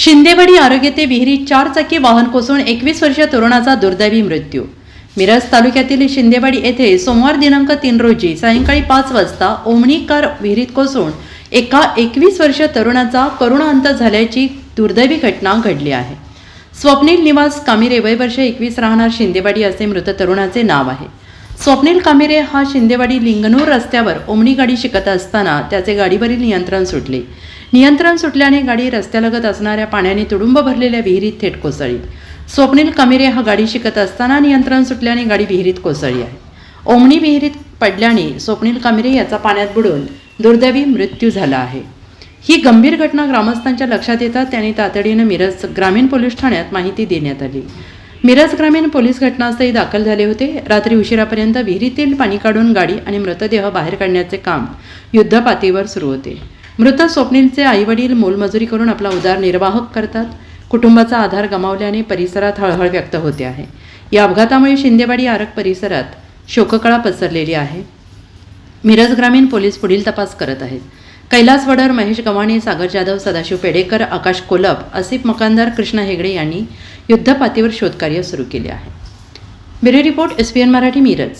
शिंदेवाडी आरोग्य ते विहिरीत चार चाकी वाहन कोसळून एकवीस वर्षीय तरुणाचा दुर्दैवी मृत्यू. मिरज तालुक्यातील शिंदेवाडी येथे सोमवार दिनांक तीन रोजी सायंकाळी पाच वाजता ओमणी कार विहिरीत कोसळून एका एकवीस वर्षीय तरुणाचा करुणा अंत झाल्याची दुर्दैवी घटना घडली आहे. स्वप्नील निवास कामिरे वय वर्ष एकवीस राहणार शिंदेवाडी असे मृत तरुणाचे नाव आहे. स्वप्नील कामिरे हा शिंदेवाडी लिंगणूर रस्त्यावर ओमणी गाडी शिकत असताना त्याचे गाडीवरील नियंत्रण सुटले. नियंत्रण सुटल्याने गाडी रस्त्यालगत असणाऱ्या पाण्याने तुडुंब भरलेल्या विहिरीत थेट कोसळली. स्वप्नील कामिरे हा गाडी शिकत असताना नियंत्रण सुटल्याने गाडी विहिरीत कोसळली आहे. ओमणी विहिरीत पडल्याने स्वप्नील कामिरे याचा पाण्यात बुडून दुर्दैवी मृत्यू झाला आहे. ही गंभीर घटना ग्रामस्थांच्या लक्षात येतात त्यांनी तातडीनं मिरज ग्रामीण पोलीस ठाण्यात माहिती देण्यात आली. मिरज ग्रामीण पोलीस घटनास्थळी दाखल झाले होते. रात्री उशिरापर्यंत विहिरीतील पाणी काढून गाडी आणि मृतदेह बाहेर काढण्याचे काम युद्धपातळीवर सुरू होते. मृत स्वप्नीलचे आईवडील मोलमजुरी करून आपला उदरनिर्वाह करतात. कुटुंबाचा आधार गमावल्याने परिसरात हळहळ व्यक्त होते आहे. या अपघातामुळे शिंदेवाडी आरक परिसरात शोककळा पसरलेली आहे. मिरज ग्रामीण पोलीस पुढील तपास करत आहेत. कैलास वडर महेश गव्हाणे सागर जाधव सदाशिव पेडेकर आकाश कोलप आसिफ मकानदार कृष्ण हेगडे यांनी युद्धपातीवर शोधकार्य सुरू केले आहे. Bureau report S P N Marathi Miraj.